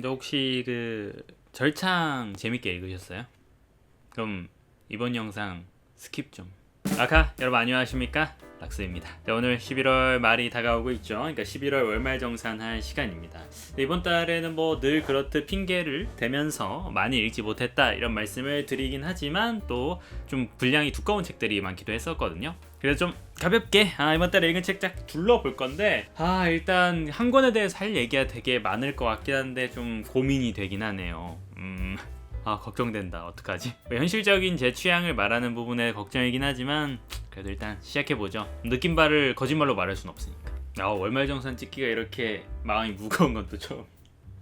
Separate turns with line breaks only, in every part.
여러분들 혹시 그 절창 재밌게 읽으셨어요? 그럼 이번 영상 스킵 좀. 아카 여러분 안녕하십니까? 락스입니다. 자, 오늘 11월 말이 다가오고 있죠. 그러니까 11월 월말 정산할 시간입니다. 이번 달에는 뭐 늘 그렇듯 핑계를 대면서 많이 읽지 못했다 이런 말씀을 드리긴 하지만 또 좀 분량이 두꺼운 책들이 많기도 했었거든요. 그래서 좀 가볍게. 아, 이번 달에 읽은 책 쫙 둘러볼 건데 아 일단 한 권에 대해서 할 얘기가 되게 많을 것 같긴 한데 좀 고민이 되긴 하네요. 음. 아 걱정된다. 어떡하지? 뭐 현실적인 제 취향을 말하는 부분에 걱정이긴 하지만 그래도 일단 시작해보죠. 느낀 바를 거짓말로 말할 순 없으니까. 아 월말정산 찍기가 이렇게 마음이 무거운 건또 처음.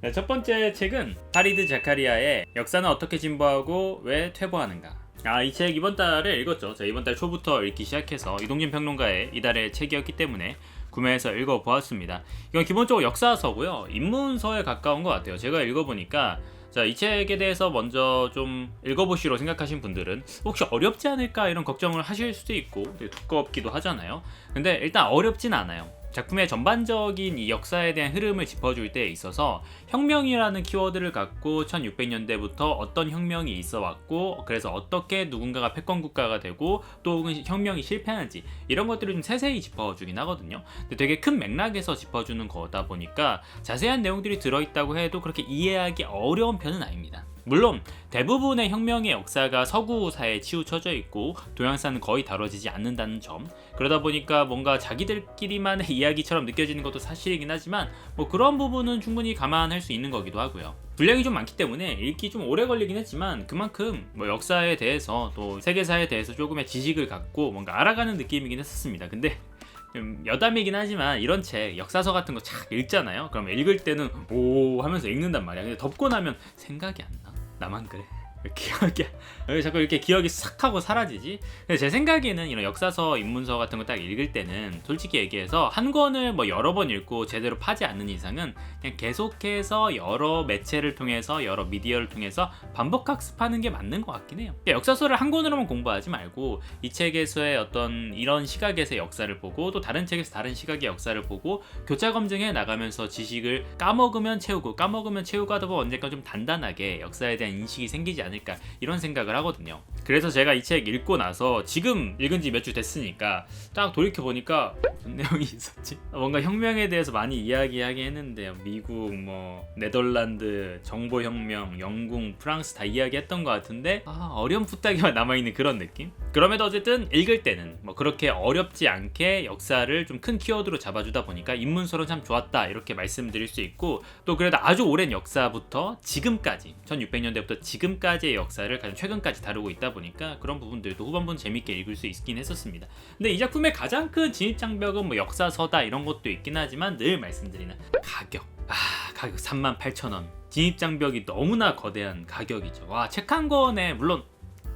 네, 첫 번째 책은 파리드 자카리아의 역사는 어떻게 진보하고 왜 퇴보하는가 아 이 책 이번 달에 읽었죠 자, 이번 달 초부터 읽기 시작해서 이동진 평론가의 이달의 책이었기 때문에 구매해서 읽어보았습니다 이건 기본적으로 역사서고요 인문서에 가까운 것 같아요 제가 읽어보니까 자, 이 책에 대해서 먼저 좀 읽어보시로 생각하신 분들은 혹시 어렵지 않을까 이런 걱정을 하실 수도 있고 두껍기도 하잖아요. 근데 일단 어렵진 않아요. 작품의 전반적인 이 역사에 대한 흐름을 짚어줄 때에 있어서 혁명이라는 키워드를 갖고 1600년대부터 어떤 혁명이 있어 왔고 그래서 어떻게 누군가가 패권 국가가 되고 또 혹은 혁명이 실패하는지 이런 것들을 좀 세세히 짚어주긴 하거든요. 근데 되게 큰 맥락에서 짚어주는 거다 보니까 자세한 내용들이 들어있다고 해도 그렇게 이해하기 어려운 편은 아닙니다. 물론 대부분의 혁명의 역사가 서구사에 치우쳐져 있고 동양사는 거의 다뤄지지 않는다는 점. 그러다 보니까 뭔가 자기들끼리만의 이야기처럼 느껴지는 것도 사실이긴 하지만 뭐 그런 부분은 충분히 감안할 수 있는 거기도 하고요. 분량이 좀 많기 때문에 읽기 좀 오래 걸리긴 했지만 그만큼 뭐 역사에 대해서 또 세계사에 대해서 조금의 지식을 갖고 뭔가 알아가는 느낌이긴 했었습니다. 근데 좀 여담이긴 하지만 이런 책 역사서 같은 거 착 읽잖아요. 그럼 읽을 때는 오 하면서 읽는단 말이야. 근데 덮고 나면 생각이 안 나. 나만 그래? 기억이 왜 자꾸 이렇게 기억이 싹 하고 사라지지? 근데 제 생각에는 이런 역사서 인문서 같은 거 딱 읽을 때는 솔직히 얘기해서 한 권을 뭐 여러 번 읽고 제대로 파지 않는 이상은 그냥 계속해서 여러 매체를 통해서 여러 미디어를 통해서 반복 학습하는 게 맞는 것 같긴 해요. 역사서를 한 권으로만 공부하지 말고 이 책에서의 어떤 이런 시각에서의 역사를 보고 또 다른 책에서 다른 시각의 역사를 보고 교차 검증해 나가면서 지식을 까먹으면 채우고 까먹으면 채우고 하다 보면 언젠가 좀 단단하게 역사에 대한 인식이 생기지 않을까 이런 생각을 하거든요. 그래서 제가 이 책 읽고 나서 지금 읽은 지 몇 주 됐으니까 딱 돌이켜 보니까 무슨 내용이 있었지? 뭔가 혁명에 대해서 많이 이야기하긴 했는데 미국 뭐 네덜란드 정보 혁명 영국 프랑스 다 이야기했던 것 같은데 아, 어렴풋하게만 남아 있는 그런 느낌? 그럼에도 어쨌든 읽을 때는 뭐 그렇게 어렵지 않게 역사를 좀 큰 키워드로 잡아주다 보니까 입문서로 참 좋았다 이렇게 말씀드릴 수 있고 또 그래도 아주 오랜 역사부터 지금까지 1600년대부터 지금까지 의 역사를 가장 최근까지 다루고 있다 보니까 그런 부분들도 후반부는 재밌게 읽을 수 있긴 했었습니다. 근데 이 작품의 가장 큰 진입 장벽은 뭐 역사서다 이런 것도 있긴 하지만 늘 말씀드리는 가격. 아 가격 38,000원. 진입 장벽이 너무나 거대한 가격이죠. 와 책 한 권에 물론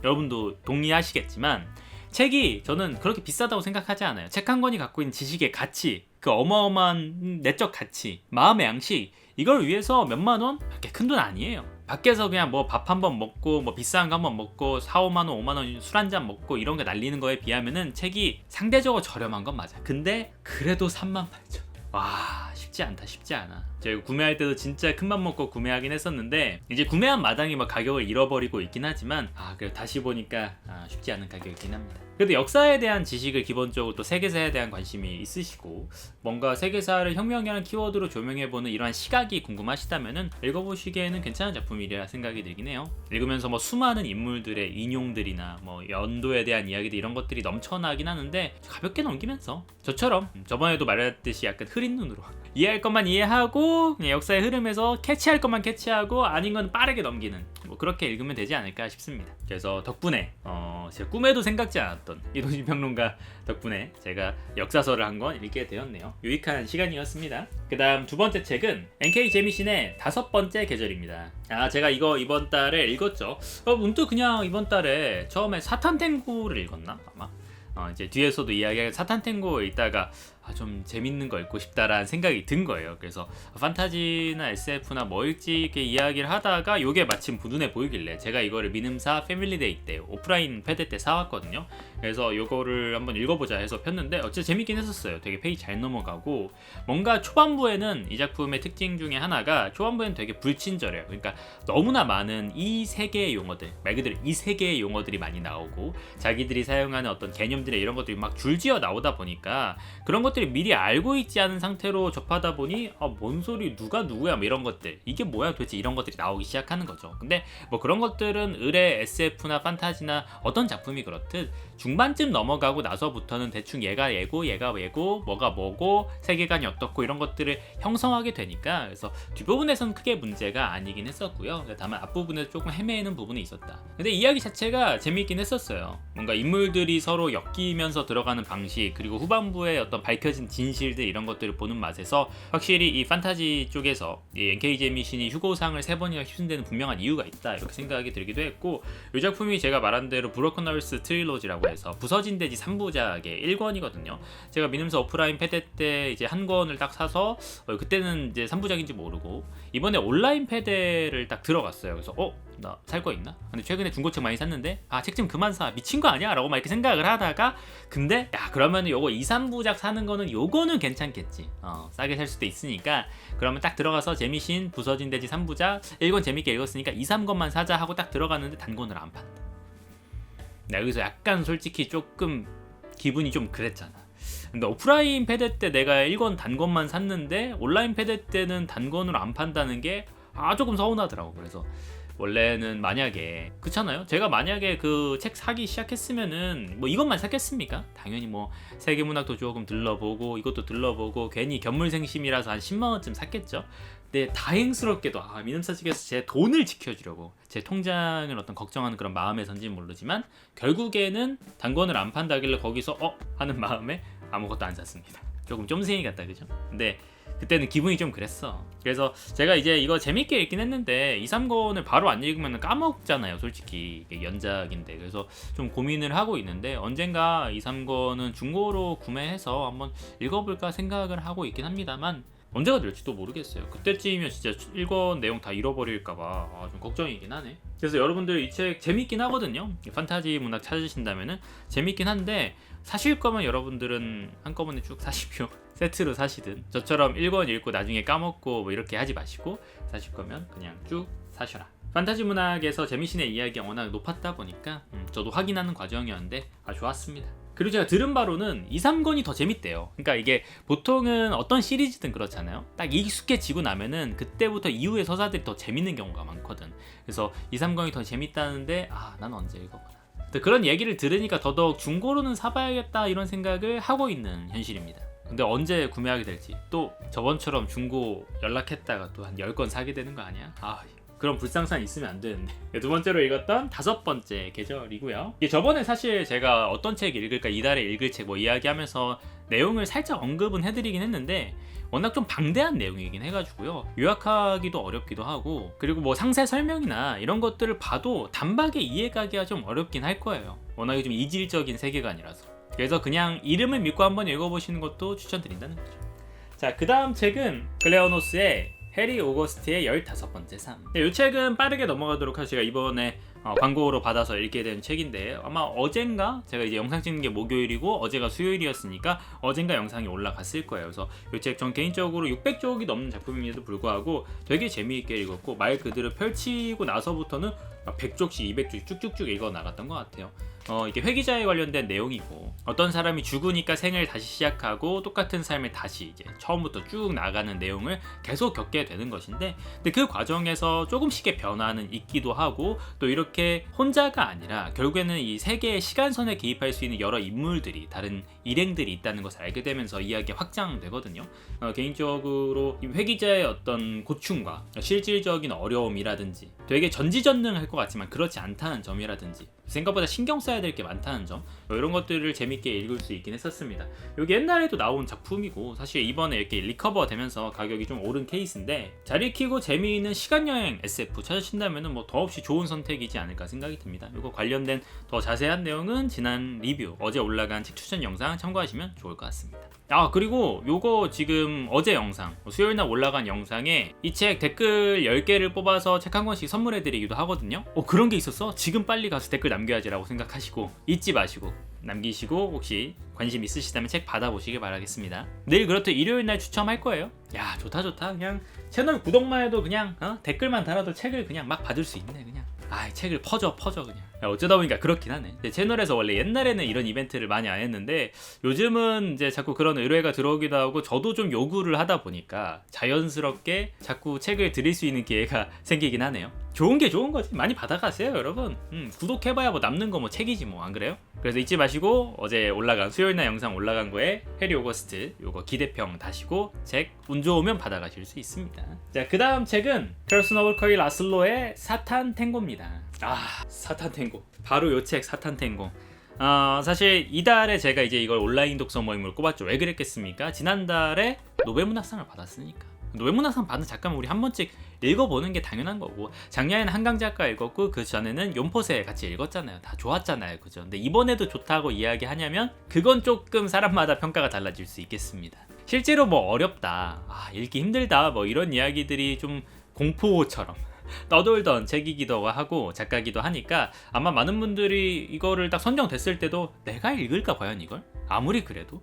여러분도 동의하시겠지만 책이 저는 그렇게 비싸다고 생각하지 않아요. 책 한 권이 갖고 있는 지식의 가치, 그 어마어마한 내적 가치, 마음의 양식 이걸 위해서 몇만 원? 그렇게 큰 돈 아니에요. 밖에서 그냥 뭐 밥 한 번 먹고 뭐 비싼 거 한 번 먹고 4, 5만 원, 5만 원 술 한 잔 먹고 이런 거 날리는 거에 비하면은 책이 상대적으로 저렴한 건 맞아. 근데 그래도 3만 8천 원. 와 쉽지 않다 쉽지 않아 제가 구매할 때도 진짜 큰맘 먹고 구매하긴 했었는데 이제 구매한 마당에 막 가격을 잃어버리고 있긴 하지만 아 그래 다시 보니까 아, 쉽지 않은 가격이긴 합니다 그래도 역사에 대한 지식을 기본적으로 또 세계사에 대한 관심이 있으시고 뭔가 세계사를 혁명이라는 키워드로 조명해보는 이러한 시각이 궁금하시다면은 읽어보시기에는 괜찮은 작품이라 생각이 들긴 해요 읽으면서 뭐 수많은 인물들의 인용들이나 뭐 연도에 대한 이야기들 이런 것들이 넘쳐나긴 하는데 가볍게 넘기면서 저처럼 저번에도 말했듯이 약간 흐린 눈으로 이해할 것만 이해하고 역사의 흐름에서 캐치할 것만 캐치하고 아닌 건 빠르게 넘기는 뭐 그렇게 읽으면 되지 않을까 싶습니다. 그래서 덕분에 어 제가 꿈에도 생각지 않았던 이동진 평론가 덕분에 제가 역사서를 한 권 읽게 되었네요. 유익한 시간이었습니다. 그 다음 두 번째 책은 NK 재미신의 다섯 번째 계절입니다. 아 제가 이거 이번 달에 읽었죠. 어, 문득 그냥 이번 달에 처음에 사탄탱고를 읽었나 아마. 어, 이제 뒤에서도 이야기할 사탄탱고 읽다가 아, 좀 재밌는 거 읽고 싶다라는 생각이 든 거예요. 그래서 판타지나 SF나 뭐 읽지 이렇게 이야기를 하다가 요게 마침 눈에 보이길래 제가 이거를 미음사 패밀리데이 때 오프라인 패드 때 사왔거든요. 그래서 요거를 한번 읽어보자 해서 폈는데 어째 재밌긴 했었어요. 되게 페이지 잘 넘어가고 뭔가 초반부에는 이 작품의 특징 중에 하나가 초반부에는 되게 불친절해요. 그러니까 너무나 많은 이 세계의 용어들 말 그대로 이 세계의 용어들이 많이 나오고 자기들이 사용하는 어떤 개념들의 이런 것들이 막 줄지어 나오다 보니까 그런 것 들이 미리 알고 있지 않은 상태로 접하다 보니 아, 뭔 소리 누가 누구야 뭐 이런 것들 이게 뭐야 도대체 이런 것들이 나오기 시작하는 거죠. 근데 뭐 그런 것들은 의뢰 SF나 판타지나 어떤 작품이 그렇듯 중반쯤 넘어가고 나서부터는 대충 얘가 얘고 얘가 얘고 뭐가 뭐고 세계관이 어떻고 이런 것들을 형성하게 되니까 그래서 뒷부분에서는 크게 문제가 아니긴 했었고요. 다만 앞부분에 조금 헤매는 부분이 있었다. 근데 이야기 자체가 재미있긴 했었어요. 뭔가 인물들이 서로 엮이면서 들어가는 방식 그리고 후반부에 어떤 밝 혀진 진실들 이런 것들을 보는 맛에서 확실히 이 판타지 쪽에서 이 NK 제미신이 휴고상을 세 번이나 휩쓴 데는 분명한 이유가 있다 이렇게 생각이 들기도 했고 이 작품이 제가 말한 대로 브로큰 널스 트릴로지라고 해서 부서진 돼지 3부작의 1권이거든요. 제가 미님서 오프라인 패드 때 이제 한 권을 딱 사서 어, 그때는 이제 3부작인지 모르고 이번에 온라인 패드를 딱 들어갔어요. 그래서 어? 나 살 거 있나? 근데 최근에 중고책 많이 샀는데 아 책 좀 그만 사 미친 거 아니야? 라고 막 이렇게 생각을 하다가 근데 야 그러면 요거 2, 3부작 사는 거는 요거는 괜찮겠지 어 싸게 살 수도 있으니까 그러면 딱 들어가서 재미신 부서진 돼지 3부작 1권 재밌게 읽었으니까 2, 3권만 사자 하고 딱 들어갔는데 단권을 안 판다 나 여기서 약간 솔직히 조금 기분이 좀 그랬잖아. 근데 오프라인 패드 때 내가 1권 단권만 샀는데 온라인 패드 때는 단권으로 안 판다는 게 아 조금 서운하더라고. 그래서 원래는 만약에 그렇잖아요. 제가 만약에 그 책 사기 시작했으면은 뭐 이것만 샀겠습니까? 당연히 뭐 세계문학도 조금 들러보고 이것도 들러보고 괜히 견물생심이라서 한 10만 원쯤 샀겠죠. 근데 다행스럽게도 아, 민음사 측에서 제 돈을 지켜주려고 제 통장을 어떤 걱정하는 그런 마음에선지는 모르지만 결국에는 단권을 안 판다길래 거기서 어 하는 마음에 아무것도 안 샀습니다. 조금 쫌생이 같다 그죠? 근데 그때는 기분이 좀 그랬어. 그래서 제가 이제 이거 재밌게 읽긴 했는데 2, 3권을 바로 안 읽으면 까먹잖아요. 솔직히 연작인데. 그래서 좀 고민을 하고 있는데 언젠가 2, 3권은 중고로 구매해서 한번 읽어볼까 생각을 하고 있긴 합니다만 언제가 될지도 모르겠어요. 그때쯤이면 진짜 1권 내용 다 잃어버릴까봐 아, 좀 걱정이긴 하네. 그래서 여러분들 이 책 재밌긴 하거든요. 판타지 문학 찾으신다면은 재밌긴 한데 사실 거면 여러분들은 한꺼번에 쭉 사십시오. 세트로 사시든 저처럼 1권 읽고 나중에 까먹고 뭐 이렇게 하지 마시고 사실 거면 그냥 쭉 사셔라. 판타지 문학에서 재미신의 이야기가 워낙 높았다 보니까 음, 저도 확인하는 과정이었는데 아 좋았습니다. 그리고 제가 들은 바로는 2, 3권이 더 재밌대요. 그러니까 이게 보통은 어떤 시리즈든 그렇잖아요. 딱 익숙해지고 나면은 그때부터 이후의 서사들이 더 재밌는 경우가 많거든. 그래서 2, 3권이 더 재밌다는데 아, 난 언제 읽어보나. 그런 얘기를 들으니까 더더욱 중고로는 사봐야겠다 이런 생각을 하고 있는 현실입니다. 근데 언제 구매하게 될지 또 저번처럼 중고 연락했다가 또 한 10건 사게 되는 거 아니야? 아 그런 불상사는 있으면 안 되는데 두 번째로 읽었던 다섯 번째 계절이고요 이게 저번에 사실 제가 어떤 책 읽을까 이달에 읽을 책 뭐 이야기하면서 내용을 살짝 언급은 해드리긴 했는데 워낙 좀 방대한 내용이긴 해가지고요 요약하기도 어렵기도 하고 그리고 뭐 상세 설명이나 이런 것들을 봐도 단박에 이해가기가 좀 어렵긴 할 거예요 워낙에 좀 이질적인 세계관이라서 그래서 그냥 이름을 믿고 한번 읽어보시는 것도 추천드린다는 거죠 자 그 다음 책은 클레오노스의 해리 오거스트의 15번째 삶. 네, 이 책은 빠르게 넘어가도록 하죠. 제가 이번에 어, 광고로 받아서 읽게 된 책인데 아마 어젠가 제가 이제 영상 찍는 게 목요일이고 어제가 수요일이었으니까 어젠가 영상이 올라갔을 거예요. 그래서 이 책 전 개인적으로 600쪽이 넘는 작품임에도 불구하고 되게 재미있게 읽었고 말 그대로 펼치고 나서부터는 100쪽씩 200쪽 쭉쭉쭉 읽어 나갔던 것 같아요. 어, 이게 회기자에 관련된 내용이고 어떤 사람이 죽으니까 생을 다시 시작하고 똑같은 삶을 다시 이제 처음부터 쭉 나가는 내용을 계속 겪게 되는 것인데 근데 그 과정에서 조금씩의 변화는 있기도 하고 또 이렇게 혼자가 아니라 결국에는 이 세계의 시간선에 개입할 수 있는 여러 인물들이 다른 일행들이 있다는 것을 알게 되면서 이야기가 확장되거든요. 어, 개인적으로 이 회기자의 어떤 고충과 실질적인 어려움이라든지 되게 전지전능할 것 같지만 그렇지 않다는 점이라든지 생각보다 신경 써야 될 게 많다는 점뭐 이런 것들을 재밌게 읽을 수 있긴 했었습니다. 여기 옛날에도 나온 작품이고 사실 이번에 이렇게 리커버 되면서 가격이 좀 오른 케이스인데 잘 읽히고 재미있는 시간여행 SF 찾으신다면 뭐 더없이 좋은 선택이지 않을까 생각이 듭니다. 이거 관련된 더 자세한 내용은 지난 리뷰 어제 올라간 책 추천 영상 참고하시면 좋을 것 같습니다. 아 그리고 요거 지금 어제 영상 수요일 날 올라간 영상에 이 책 댓글 10개를 뽑아서 책 한 권씩 선물해 드리기도 하거든요 어 그런 게 있었어? 지금 빨리 가서 댓글 남겨야지라고 생각하시고 잊지 마시고 남기시고 혹시 관심 있으시다면 책 받아보시길 바라겠습니다. 내일 그렇듯 일요일 날 추첨할 거예요. 야 좋다 좋다. 그냥 채널 구독만 해도 그냥 어? 댓글만 달아도 책을 그냥 막 받을 수 있네 그냥. 아 책을 퍼져 퍼져 그냥. 야, 어쩌다 보니까 그렇긴 하네. 제 채널에서 원래 옛날에는 이런 이벤트를 많이 안 했는데 요즘은 이제 자꾸 그런 의뢰가 들어오기도 하고 저도 좀 요구를 하다 보니까 자연스럽게 자꾸 책을 드릴 수 있는 기회가 생기긴 하네요. 좋은 게 좋은 거지. 많이 받아가세요 여러분. 음, 구독해봐야 뭐 남는 거 뭐 책이지 뭐 안 그래요? 그래서 잊지 마시고 어제 올라간 수요일 날 영상 올라간 거에 해리 오거스트 요거 기대평 다시고 책 운 좋으면 받아가실 수 있습니다. 자 그 다음 책은 페르소너블 커이 라슬로의 사탄 탱고입니다 아 사탄 탱고. 바로 요 책 사탄 탱고. 어, 사실 이달에 제가 이제 이걸 온라인 독서 모임으로 꼽았죠. 왜 그랬겠습니까? 지난달에 노벨문학상을 받았으니까. 노벨문학상 받은 작가면 우리 한 번씩 읽어보는 게 당연한 거고 작년에는 한강 작가 읽었고 그 전에는 연포세 같이 읽었잖아요. 다 좋았잖아요. 그죠? 근데 이번에도 좋다고 이야기하냐면 그건 조금 사람마다 평가가 달라질 수 있겠습니다. 실제로 뭐 어렵다. 아, 읽기 힘들다. 뭐 이런 이야기들이 좀 공포처럼 떠돌던 책이기도 하고 작가기도 하니까 아마 많은 분들이 이거를 딱 선정됐을 때도 내가 읽을까 과연 이걸? 아무리 그래도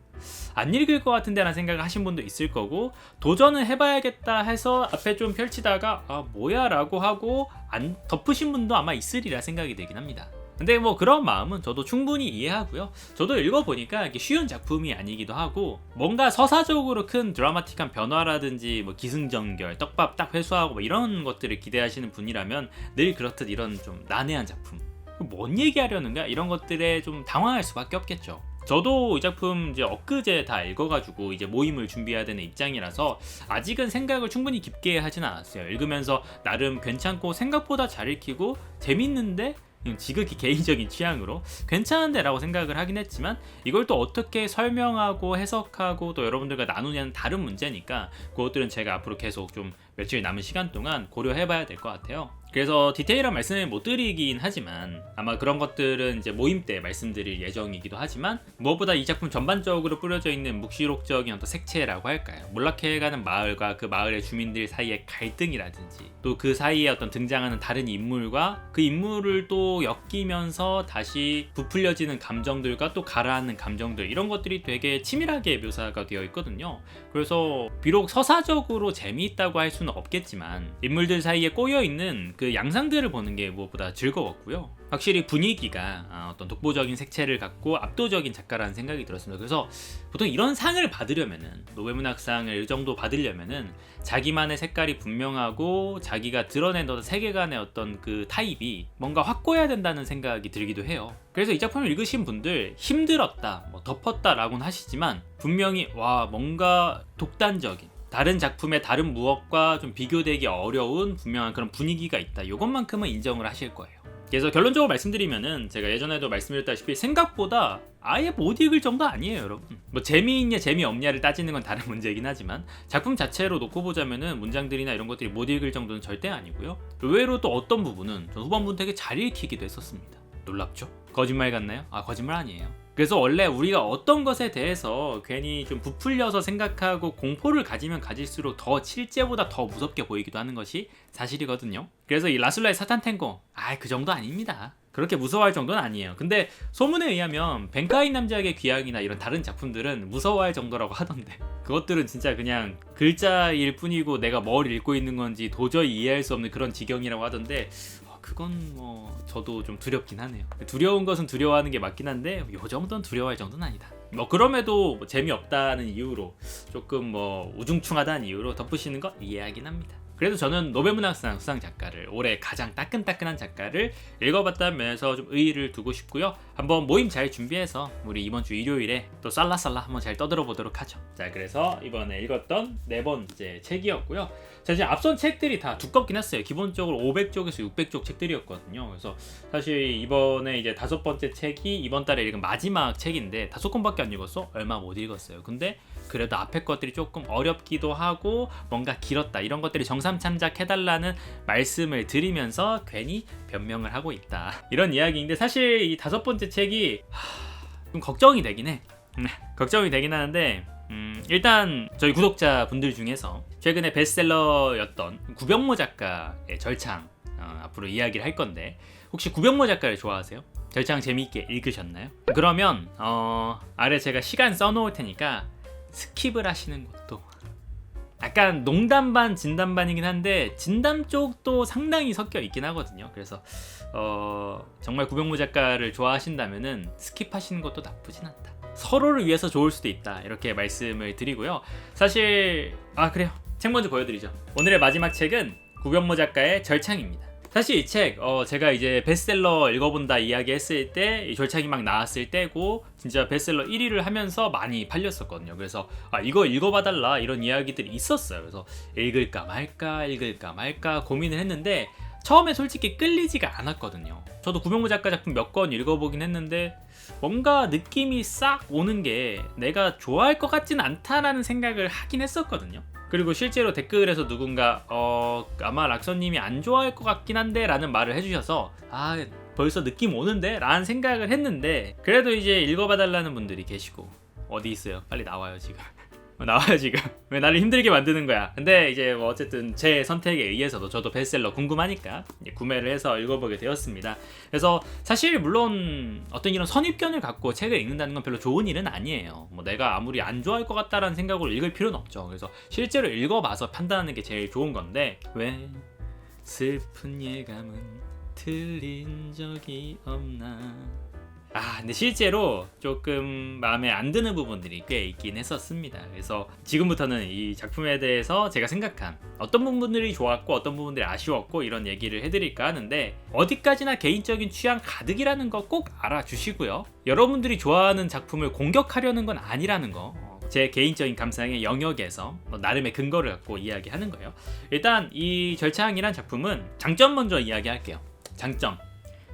안 읽을 것 같은데 라는 생각을 하신 분도 있을 거고 도전을 해봐야겠다 해서 앞에 좀 펼치다가 아 뭐야 라고 하고 안 덮으신 분도 아마 있으리라 생각이 들긴 합니다. 근데 뭐 그런 마음은 저도 충분히 이해하고요. 저도 읽어보니까 이게 쉬운 작품이 아니기도 하고 뭔가 서사적으로 큰 드라마틱한 변화라든지 뭐 기승전결, 떡밥 딱 회수하고 뭐 이런 것들을 기대하시는 분이라면 늘 그렇듯 이런 좀 난해한 작품 뭔 얘기하려는가 이런 것들에 좀 당황할 수밖에 없겠죠. 저도 이 작품 이제 엊그제 다 읽어가지고 이제 모임을 준비해야 되는 입장이라서 아직은 생각을 충분히 깊게 하진 않았어요. 읽으면서 나름 괜찮고 생각보다 잘 읽히고 재밌는데 음, 지극히 개인적인 취향으로 괜찮은데 라고 생각을 하긴 했지만 이걸 또 어떻게 설명하고 해석하고 또 여러분들과 나누냐는 다른 문제니까 그것들은 제가 앞으로 계속 좀 며칠 남은 시간 동안 고려해 봐야 될 것 같아요. 그래서 디테일한 말씀을 못 드리긴 하지만 아마 그런 것들은 이제 모임 때 말씀드릴 예정이기도 하지만 무엇보다 이 작품 전반적으로 뿌려져 있는 묵시록적인 어떤 색채라고 할까요? 몰락해가는 마을과 그 마을의 주민들 사이의 갈등이라든지 또 그 사이에 어떤 등장하는 다른 인물과 그 인물을 또 엮이면서 다시 부풀려지는 감정들과 또 가라앉는 감정들 이런 것들이 되게 치밀하게 묘사가 되어 있거든요. 그래서 비록 서사적으로 재미있다고 할 수는 없겠지만 인물들 사이에 꼬여 있는 그 양상들을 보는 게 무엇보다 즐거웠고요. 확실히 분위기가 아, 어떤 독보적인 색채를 갖고 압도적인 작가라는 생각이 들었습니다. 그래서 보통 이런 상을 받으려면은 노벨문학상을 이 정도 받으려면은 자기만의 색깔이 분명하고 자기가 드러낸 어떤 세계관의 어떤 그 타입이 뭔가 확고해야 된다는 생각이 들기도 해요. 그래서 이 작품을 읽으신 분들 힘들었다, 뭐 덮었다라고는 하시지만 분명히 와 뭔가 독단적인 다른 작품의 다른 무엇과 좀 비교되기 어려운 분명한 그런 분위기가 있다. 이것만큼은 인정을 하실 거예요. 그래서 결론적으로 말씀드리면은 제가 예전에도 말씀드렸다시피 생각보다 아예 못 읽을 정도 아니에요, 여러분. 뭐 재미있냐 재미없냐를 따지는 건 다른 문제이긴 하지만 작품 자체로 놓고 보자면은 문장들이나 이런 것들이 못 읽을 정도는 절대 아니고요. 의외로 또 어떤 부분은 전 후반부 되게 잘 읽히기도 했었습니다. 놀랍죠? 거짓말 같나요? 아 거짓말 아니에요. 그래서 원래 우리가 어떤 것에 대해서 괜히 좀 부풀려서 생각하고 공포를 가지면 가질수록 더 실제보다 더 무섭게 보이기도 하는 것이 사실이거든요. 그래서 이 라슬라의 사탄 탱고, 아그 정도 아닙니다. 그렇게 무서워할 정도는 아니에요. 근데 소문에 의하면 벤카인 남자에게 귀향이나 이런 다른 작품들은 무서워할 정도라고 하던데 그것들은 진짜 그냥 글자일 뿐이고 내가 뭘 읽고 있는 건지 도저히 이해할 수 없는 그런 지경이라고 하던데 어, 그건 뭐 저도 좀 두렵긴 하네요. 두려운 것은 두려워하는 게 맞긴 한데 요 정도는 두려워할 정도는 아니다. 뭐 그럼에도 뭐 재미없다는 이유로 조금 뭐 우중충하다는 이유로 덮으시는 거 이해하긴 합니다. 그래도 저는 노벨문학상 수상 작가를 올해 가장 따끈따끈한 작가를 읽어봤다는 면에서 좀 의의를 두고 싶고요. 한번 모임 잘 준비해서 우리 이번 주 일요일에 또 쌀라쌀라 한번 잘 떠들어 보도록 하죠. 자, 그래서 이번에 읽었던 네 번째 책이었고요. 사실 앞선 책들이 다 두껍긴 했어요. 기본적으로 500쪽에서 600쪽 책들이었거든요. 그래서 사실 이번에 이제 다섯 번째 책이 이번 달에 읽은 마지막 책인데 다섯 권밖에 안 읽었어? 얼마 못 읽었어요. 근데 그래도 앞에 것들이 조금 어렵기도 하고 뭔가 길었다 이런 것들이 정삼참작 해달라는 말씀을 드리면서 괜히 변명을 하고 있다 이런 이야기인데 사실 이 다섯 번째 책이 하, 좀 걱정이 되긴 해 네, 걱정이 되긴 하는데 음, 일단 저희 구독자 분들 중에서 최근에 베스트셀러였던 구병모 작가의 절창 어, 앞으로 이야기를 할 건데 혹시 구병모 작가를 좋아하세요? 절창 재미있게 읽으셨나요? 그러면 어, 아래 제가 시간 써놓을 테니까 스킵을 하시는 것도 약간 농담 반 진담 반이긴 한데 진담 쪽도 상당히 섞여 있긴 하거든요. 그래서 어, 정말 구병모 작가를 좋아하신다면은 스킵하시는 것도 나쁘진 않다. 서로를 위해서 좋을 수도 있다. 이렇게 말씀을 드리고요. 사실 아 그래요. 책 먼저 보여드리죠. 오늘의 마지막 책은 구병모 작가의 절창입니다. 사실 이 책, 어, 제가 이제 베스트셀러 읽어본다 이야기 했을 때, 이 절창이 막 나왔을 때고, 진짜 베스트셀러 1위를 하면서 많이 팔렸었거든요. 그래서, 아, 이거 읽어봐달라, 이런 이야기들이 있었어요. 그래서, 읽을까 말까, 읽을까 말까 고민을 했는데, 처음에 솔직히 끌리지가 않았거든요. 저도 구명모 작가 작품 몇 권 읽어보긴 했는데, 뭔가 느낌이 싹 오는 게 내가 좋아할 것 같진 않다라는 생각을 하긴 했었거든요. 그리고 실제로 댓글에서 누군가 어 아마 락서님이 안 좋아할 것 같긴 한데 라는 말을 해주셔서 아 벌써 느낌 오는데? 라는 생각을 했는데 그래도 이제 읽어봐달라는 분들이 계시고 어디 있어요 빨리 나와요 지금 어, 나와요 지금. 왜 나를 힘들게 만드는 거야? 근데 이제 뭐 어쨌든 제 선택에 의해서도 저도 베스트셀러 궁금하니까 구매를 해서 읽어보게 되었습니다. 그래서 사실 물론 어떤 이런 선입견을 갖고 책을 읽는다는 건 별로 좋은 일은 아니에요. 뭐 내가 아무리 안 좋아할 것 같다라는 생각으로 읽을 필요는 없죠. 그래서 실제로 읽어봐서 판단하는 게 제일 좋은 건데 왜 슬픈 예감은 틀린 적이 없나 아, 근데 실제로 조금 마음에 안 드는 부분들이 꽤 있긴 했었습니다. 그래서 지금부터는 이 작품에 대해서 제가 생각한 어떤 부분들이 좋았고 어떤 부분들이 아쉬웠고 이런 얘기를 해드릴까 하는데 어디까지나 개인적인 취향 가득이라는 거 꼭 알아주시고요. 여러분들이 좋아하는 작품을 공격하려는 건 아니라는 거. 어, 제 개인적인 감상의 영역에서 뭐 나름의 근거를 갖고 이야기하는 거예요. 일단 이 절창이란 작품은 장점 먼저 이야기할게요. 장점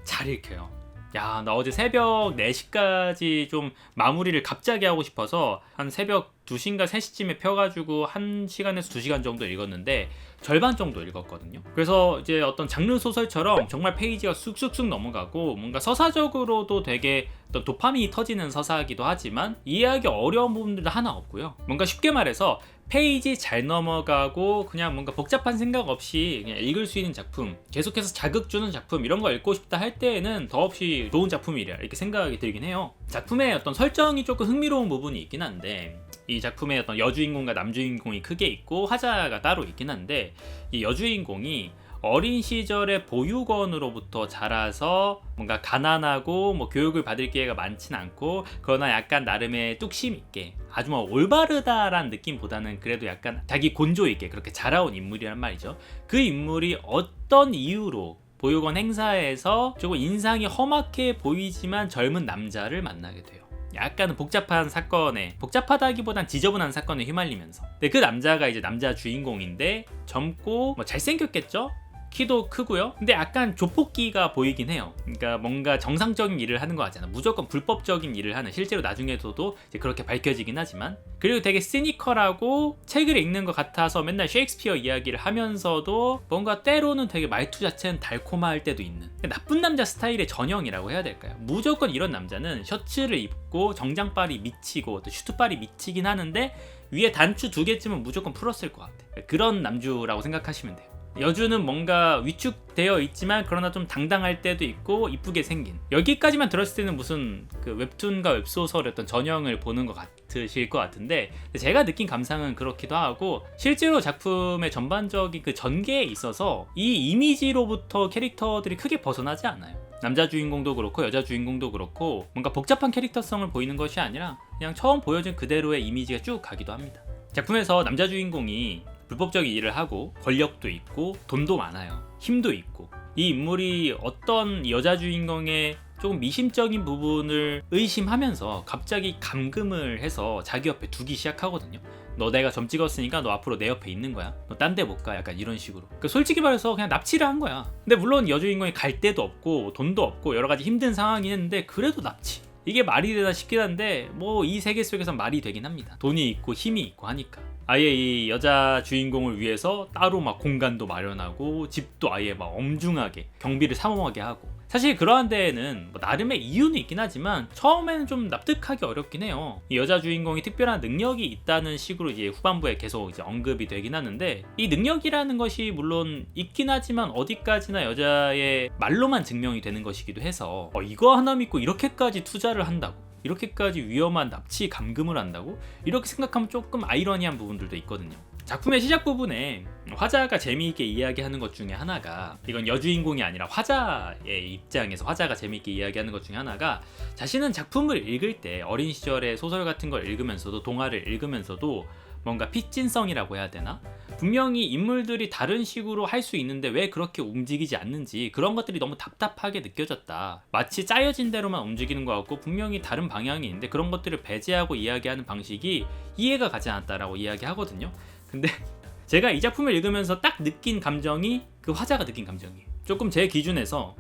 잘 읽혀요. 야, 나 어제 새벽 4시까지 좀 마무리를 갑자기 하고 싶어서 한 새벽 2시인가 3시쯤에 펴가지고 1시간에서 2시간 정도 읽었는데 절반 정도 읽었거든요. 그래서 이제 어떤 장르 소설처럼 정말 페이지가 쑥쑥쑥 넘어가고 뭔가 서사적으로도 되게 어떤 도파민이 터지는 서사이기도 하지만 이해하기 어려운 부분들도 하나 없고요. 뭔가 쉽게 말해서 페이지 잘 넘어가고 그냥 뭔가 복잡한 생각 없이 그냥 읽을 수 있는 작품 계속해서 자극 주는 작품 이런 거 읽고 싶다 할 때에는 더없이 좋은 작품이라 이렇게 생각이 들긴 해요 작품의 어떤 설정이 조금 흥미로운 부분이 있긴 한데 이 작품의 어떤 여주인공과 남주인공이 크게 있고 화자가 따로 있긴 한데 이 여주인공이 어린 시절에 보육원으로부터 자라서 뭔가 가난하고 뭐 교육을 받을 기회가 많진 않고 그러나 약간 나름의 뚝심 있게 아주 뭐 올바르다란 느낌보다는 그래도 약간 자기 곤조 있게 그렇게 자라온 인물이란 말이죠. 그 인물이 어떤 이유로 보육원 행사에서 조금 인상이 험악해 보이지만 젊은 남자를 만나게 돼요. 약간은 복잡한 사건에 복잡하다기보단 지저분한 사건에 휘말리면서 근데 그 남자가 이제 남자 주인공인데 젊고 뭐 잘생겼겠죠? 키도 크고요. 근데 약간 조폭기가 보이긴 해요. 그러니까 뭔가 정상적인 일을 하는 거 같잖아. 무조건 불법적인 일을 하는 실제로 나중에서도 그렇게 밝혀지긴 하지만 그리고 되게 시니컬하고 책을 읽는 것 같아서 맨날 셰익스피어 이야기를 하면서도 뭔가 때로는 되게 말투 자체는 달콤할 때도 있는 나쁜 남자 스타일의 전형이라고 해야 될까요? 무조건 이런 남자는 셔츠를 입고 정장빨이 미치고 또 슈트빨이 미치긴 하는데 위에 단추 두 개쯤은 무조건 풀었을 것 같아. 그런 남주라고 생각하시면 돼요. 여주는 뭔가 위축되어 있지만 그러나 좀 당당할 때도 있고 이쁘게 생긴. 여기까지만 들었을 때는 무슨 그 웹툰과 웹소설의 어떤 전형을 보는 것 같으실 것 같은데 제가 느낀 감상은 그렇기도 하고 실제로 작품의 전반적인 그 전개에 있어서 이 이미지로부터 캐릭터들이 크게 벗어나지 않아요. 남자 주인공도 그렇고 여자 주인공도 그렇고 뭔가 복잡한 캐릭터성을 보이는 것이 아니라 그냥 처음 보여준 그대로의 이미지가 쭉 가기도 합니다. 작품에서 남자 주인공이 불법적인 일을 하고 권력도 있고 돈도 많아요. 힘도 있고 이 인물이 어떤 여자 주인공의 조금 미심적인 부분을 의심하면서 갑자기 감금을 해서 자기 옆에 두기 시작하거든요. 너 내가 점 찍었으니까 너 앞으로 내 옆에 있는 거야. 너 딴 데 못 가. 약간 이런 식으로. 그 솔직히 말해서 그냥 납치를 한 거야. 근데 물론 여주인공이 갈 데도 없고 돈도 없고 여러 가지 힘든 상황이 했는데 그래도 납치. 이게 말이 되나 싶긴 한데 뭐 이 세계 속에서 말이 되긴 합니다. 돈이 있고 힘이 있고 하니까. 아예 이 여자 주인공을 위해서 따로 막 공간도 마련하고 집도 아예 막 엄중하게 경비를 삼엄하게 하고 사실 그러한 데에는 뭐 나름의 이유는 있긴 하지만 처음에는 좀 납득하기 어렵긴 해요. 이 여자 주인공이 특별한 능력이 있다는 식으로 이제 후반부에 계속 이제 언급이 되긴 하는데 이 능력이라는 것이 물론 있긴 하지만 어디까지나 여자의 말로만 증명이 되는 것이기도 해서 어, 이거 하나 믿고 이렇게까지 투자를 한다고 이렇게까지 위험한 납치 감금을 한다고 이렇게 생각하면 조금 아이러니한 부분들도 있거든요. 작품의 시작 부분에 화자가 재미있게 이야기하는 것 중에 하나가 이건 여주인공이 아니라 화자의 입장에서 화자가 재미있게 이야기하는 것 중에 하나가 자신은 작품을 읽을 때 어린 시절의 소설 같은 걸 읽으면서도 동화를 읽으면서도 뭔가 픽진성이라고 해야 되나? 분명히 인물들이 다른 식으로 할 수 있는데 왜 그렇게 움직이지 않는지 그런 것들이 너무 답답하게 느껴졌다. 마치 짜여진 대로만 움직이는 것 같고 분명히 다른 방향이 있는데 그런 것들을 배제하고 이야기하는 방식이 이해가 가지 않았다라고 이야기하거든요. 근데 제가 이 작품을 읽으면서 딱 느낀 감정이 그 화자가 느낀 감정이에요. 조금 제 기준에서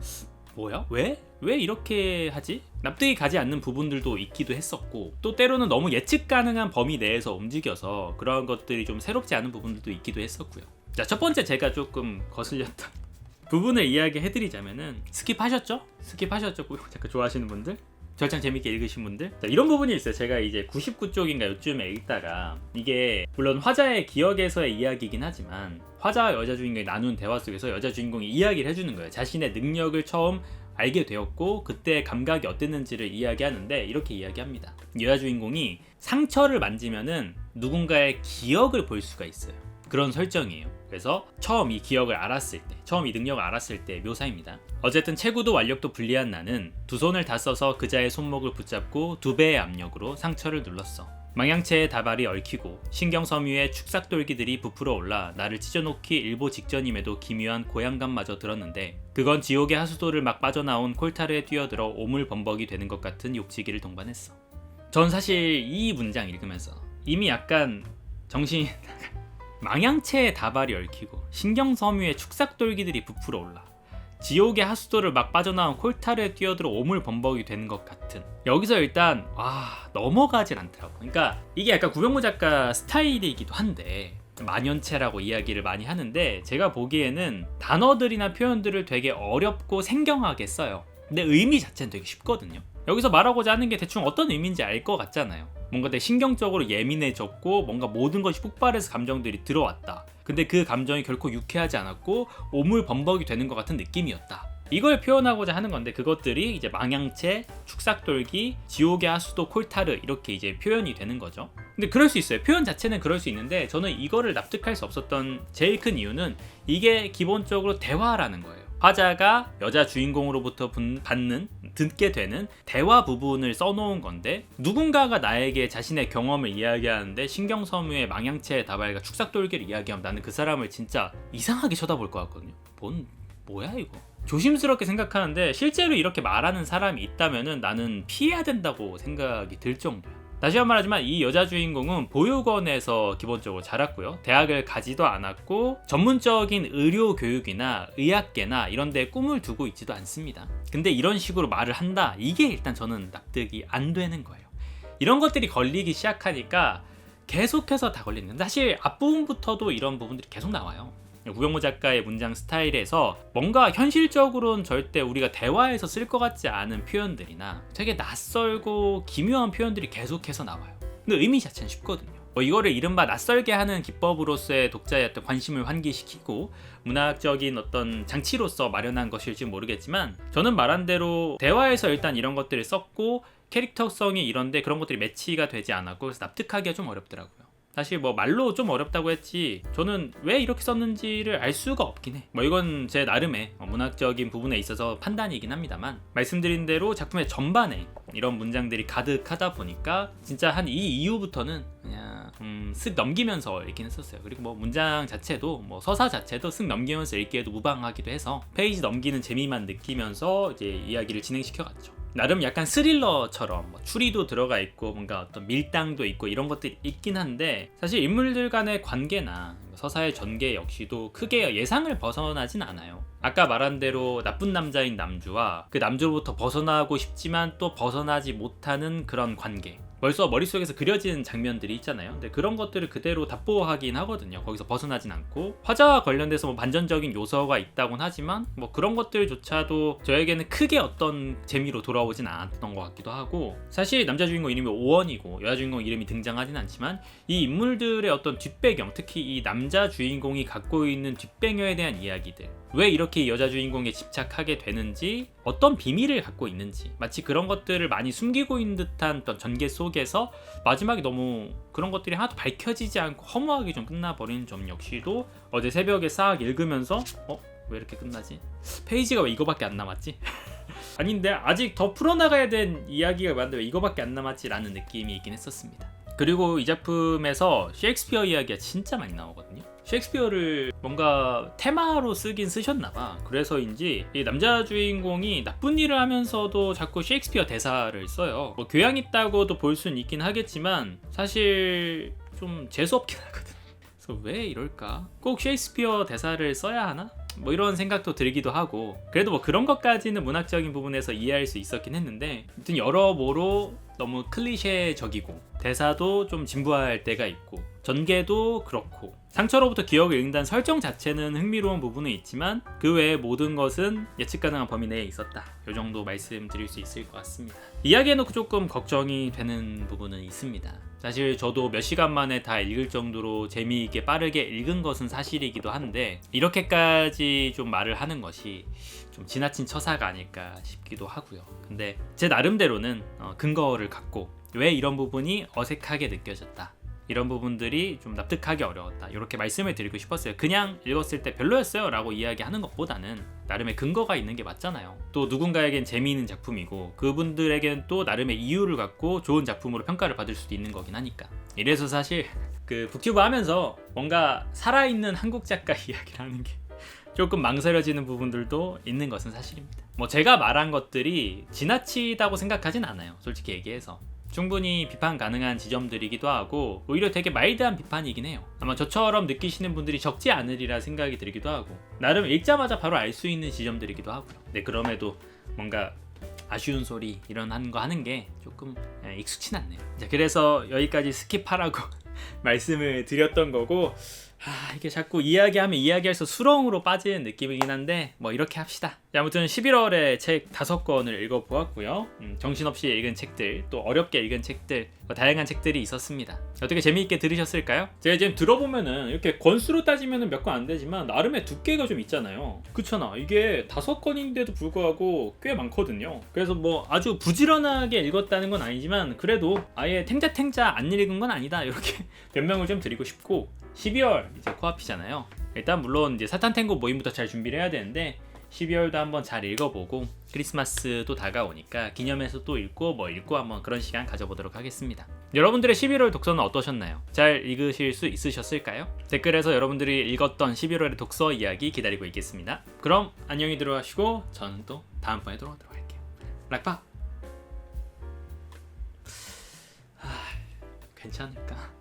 뭐야? 왜? 왜 이렇게 하지? 납득이 가지 않는 부분들도 있기도 했었고 또 때로는 너무 예측 가능한 범위 내에서 움직여서 그런 것들이 좀 새롭지 않은 부분들도 있기도 했었고요. 자, 첫 번째 제가 조금 거슬렸던 부분을 이야기해드리자면은 스킵하셨죠? 스킵하셨죠? 잠깐 좋아하시는 분들? 절창 재밌게 읽으신 분들? 자, 이런 부분이 있어요. 제가 이제 99쪽인가 요쯤에 읽다가 이게 물론 화자의 기억에서의 이야기이긴 하지만 화자와 여자 주인공이 나눈 대화 속에서 여자 주인공이 이야기를 해주는 거예요. 자신의 능력을 처음 알게 되었고 그때 감각이 어땠는지를 이야기하는데 이렇게 이야기합니다. 여자 주인공이 상처를 만지면은 누군가의 기억을 볼 수가 있어요. 그런 설정이에요. 그래서 처음 이 기억을 알았을 때, 처음 이 능력을 알았을 때 묘사입니다. 어쨌든 체구도 완력도 불리한 나는 두 손을 다 써서 그자의 손목을 붙잡고 두 배의 압력으로 상처를 눌렀어. 망향체의 다발이 얽히고 신경섬유의 축삭돌기들이 부풀어 올라 나를 찢어놓기 일보 직전임에도 기묘한 고향감마저 들었는데 그건 지옥의 하수도를 막 빠져나온 콜타르에 뛰어들어 오물범벅이 되는 것 같은 욕지기를 동반했어. 전 사실 이 문장 읽으면서 이미 약간 정신이 망향체의 다발이 얽히고 신경섬유의 축삭돌기들이 부풀어 올라 지옥의 하수도를 막 빠져나온 콜타르에 뛰어들어 오물범벅이 되는 것 같은. 여기서 일단 와 넘어가질 않더라고. 그러니까 이게 약간 구병무 작가 스타일이기도 한데 만연체라고 이야기를 많이 하는데 제가 보기에는 단어들이나 표현들을 되게 어렵고 생경하게 써요. 근데 의미 자체는 되게 쉽거든요 여기서 말하고자 하는 게 대충 어떤 의미인지 알 것 같잖아요 뭔가 되게 신경적으로 예민해졌고 뭔가 모든 것이 폭발해서 감정들이 들어왔다. 근데 그 감정이 결코 유쾌하지 않았고 오물 범벅이 되는 것 같은 느낌이었다. 이걸 표현하고자 하는 건데 그것들이 이제 망향체, 축삭돌기, 지옥의 하수도 콜타르 이렇게 이제 표현이 되는 거죠. 근데 그럴 수 있어요. 표현 자체는 그럴 수 있는데 저는 이거를 납득할 수 없었던 제일 큰 이유는 이게 기본적으로 대화라는 거예요. 화자가 여자 주인공으로부터 받는 듣게 되는 대화 부분을 써놓은 건데 누군가가 나에게 자신의 경험을 이야기하는데 신경섬유의 망향체의 다발과 축삭돌기를 이야기하면 나는 그 사람을 진짜 이상하게 쳐다볼 것 같거든요. 뭔 뭐야 이거? 조심스럽게 생각하는데 실제로 이렇게 말하는 사람이 있다면은 나는 피해야 된다고 생각이 들 정도야. 다시 한번 하지만 이 여자 주인공은 보육원에서 기본적으로 자랐고요. 대학을 가지도 않았고 전문적인 의료 교육이나 의학계나 이런 데 꿈을 두고 있지도 않습니다. 근데 이런 식으로 말을 한다. 이게 일단 저는 납득이 안 되는 거예요. 이런 것들이 걸리기 시작하니까 계속해서 다 걸리는. 사실 앞부분부터도 이런 부분들이 계속 나와요. 우병우 작가의 문장 스타일에서 뭔가 현실적으로는 절대 우리가 대화에서 쓸 것 같지 않은 표현들이나 되게 낯설고 기묘한 표현들이 계속해서 나와요. 근데 의미 자체는 쉽거든요. 뭐 이거를 이른바 낯설게 하는 기법으로서의 독자의 어떤 관심을 환기시키고 문학적인 어떤 장치로서 마련한 것일지 모르겠지만 저는 말한 대로 대화에서 일단 이런 것들을 썼고 캐릭터성이 이런데 그런 것들이 매치가 되지 않았고 그래서 납득하기가 좀 어렵더라고요. 사실 뭐 말로 좀 어렵다고 했지 저는 왜 이렇게 썼는지를 알 수가 없긴 해. 뭐 이건 제 나름의 문학적인 부분에 있어서 판단이긴 합니다만 말씀드린 대로 작품의 전반에 이런 문장들이 가득하다 보니까 진짜 한 이 이후부터는 그냥 음, 쓱 넘기면서 읽긴 했었어요. 그리고 뭐 문장 자체도 뭐 서사 자체도 쓱 넘기면서 읽기에도 무방하기도 해서 페이지 넘기는 재미만 느끼면서 이제 이야기를 진행시켜 갔죠. 나름 약간 스릴러처럼 뭐 추리도 들어가 있고 뭔가 어떤 밀당도 있고 이런 것들이 있긴 한데 사실 인물들 간의 관계나 서사의 전개 역시도 크게 예상을 벗어나진 않아요. 아까 말한 대로 나쁜 남자인 남주와 그 남주로부터 벗어나고 싶지만 또 벗어나지 못하는 그런 관계. 벌써 머릿속에서 그려진 장면들이 있잖아요. 근데 그런 것들을 그대로 답보하긴 하거든요. 거기서 벗어나진 않고 화자와 관련돼서 뭐 반전적인 요소가 있다곤 하지만 뭐 그런 것들조차도 저에게는 크게 어떤 재미로 돌아오진 않았던 것 같기도 하고 사실 남자 주인공 이름이 오원이고 여자 주인공 이름이 등장하진 않지만 이 인물들의 어떤 뒷배경 특히 이 남자 주인공이 갖고 있는 뒷배경에 대한 이야기들 왜 이렇게 여자 주인공에 집착하게 되는지 어떤 비밀을 갖고 있는지 마치 그런 것들을 많이 숨기고 있는 듯한 어떤 전개 속에서 마지막에 너무 그런 것들이 하나도 밝혀지지 않고 허무하게 좀 끝나버린 점 역시도 어제 새벽에 싹 읽으면서 어? 왜 이렇게 끝나지? 페이지가 왜 이거밖에 안 남았지? 아닌데 아직 더 풀어나가야 된 이야기가 많은데 왜 이거밖에 안 남았지? 라는 느낌이 있긴 했었습니다 그리고 이 작품에서 셰익스피어 이야기가 진짜 많이 나오거든요 셰익스피어를 뭔가 테마로 쓰긴 쓰셨나봐. 그래서인지 이 남자 주인공이 나쁜 일을 하면서도 자꾸 셰익스피어 대사를 써요. 뭐 교양 있다고도 볼 수는 있긴 하겠지만 사실 좀 재수 없긴 하거든. 그래서 왜 이럴까? 꼭 셰익스피어 대사를 써야 하나? 뭐 이런 생각도 들기도 하고 그래도 뭐 그런 것까지는 문학적인 부분에서 이해할 수 있었긴 했는데 아무튼 여러모로 너무 클리셰적이고 대사도 좀 진부할 때가 있고 전개도 그렇고 상처로부터 기억을 잃는다는 설정 자체는 흥미로운 부분은 있지만 그 외의 모든 것은 예측 가능한 범위 내에 있었다. 이 정도 말씀드릴 수 있을 것 같습니다. 이야기해놓고 조금 걱정이 되는 부분은 있습니다. 사실 저도 몇 시간 만에 다 읽을 정도로 재미있게 빠르게 읽은 것은 사실이기도 한데 이렇게까지 좀 말을 하는 것이 좀 지나친 처사가 아닐까 싶기도 하고요. 근데 제 나름대로는 어, 근거를 갖고 왜 이런 부분이 어색하게 느껴졌다. 이런 부분들이 좀 납득하기 어려웠다. 이렇게 말씀을 드리고 싶었어요. 그냥 읽었을 때 별로였어요 라고 이야기하는 것보다는 나름의 근거가 있는 게 맞잖아요. 또 누군가에겐 재미있는 작품이고 그분들에겐 또 나름의 이유를 갖고 좋은 작품으로 평가를 받을 수도 있는 거긴 하니까. 이래서 사실 그 북튜브 하면서 뭔가 살아있는 한국 작가 이야기를 하는 게 조금 망설여지는 부분들도 있는 것은 사실입니다. 뭐 제가 말한 것들이 지나치다고 생각하진 않아요. 솔직히 얘기해서. 충분히 비판 가능한 지점들이기도 하고 오히려 되게 마일드한 비판이긴 해요. 아마 저처럼 느끼시는 분들이 적지 않으리라 생각이 들기도 하고 나름 읽자마자 바로 알 수 있는 지점들이기도 하고요. 네 그럼에도 뭔가 아쉬운 소리 이런 하는 거 하는 게 조금 예, 익숙치 않네요. 자, 그래서 여기까지 스킵하라고 말씀을 드렸던 거고 아, 이게 자꾸 이야기하면 이야기할수록 수렁으로 빠지는 느낌이긴 한데 뭐 이렇게 합시다. 자, 아무튼 11월에 책 다섯 권을 읽어보았고요. 음, 정신없이 읽은 책들, 또 어렵게 읽은 책들, 뭐 다양한 책들이 있었습니다. 어떻게 재미있게 들으셨을까요? 제가 지금 들어보면은 이렇게 권수로 따지면은 몇 권 안 되지만 나름의 두께가 좀 있잖아요. 그렇잖아. 이게 다섯 권인데도 불구하고 꽤 많거든요. 그래서 뭐 아주 부지런하게 읽었다는 건 아니지만 그래도 아예 탱자탱자 안 읽은 건 아니다. 이렇게 변명을 좀 드리고 싶고 12월 이제 코앞이잖아요. 일단 물론 이제 사탄 탱고 모임부터 잘 준비를 해야 되는데 12월도 한번 잘 읽어보고 크리스마스도 다가오니까 기념해서 또 읽고 뭐 읽고 한번 그런 시간 가져보도록 하겠습니다. 여러분들의 11월 독서는 어떠셨나요? 잘 읽으실 수 있으셨을까요? 댓글에서 여러분들이 읽었던 11월의 독서 이야기 기다리고 있겠습니다. 그럼 안녕히 들어가시고 저는 또 다음번에 돌아오도록 할게요. 락파! 아, 괜찮을까?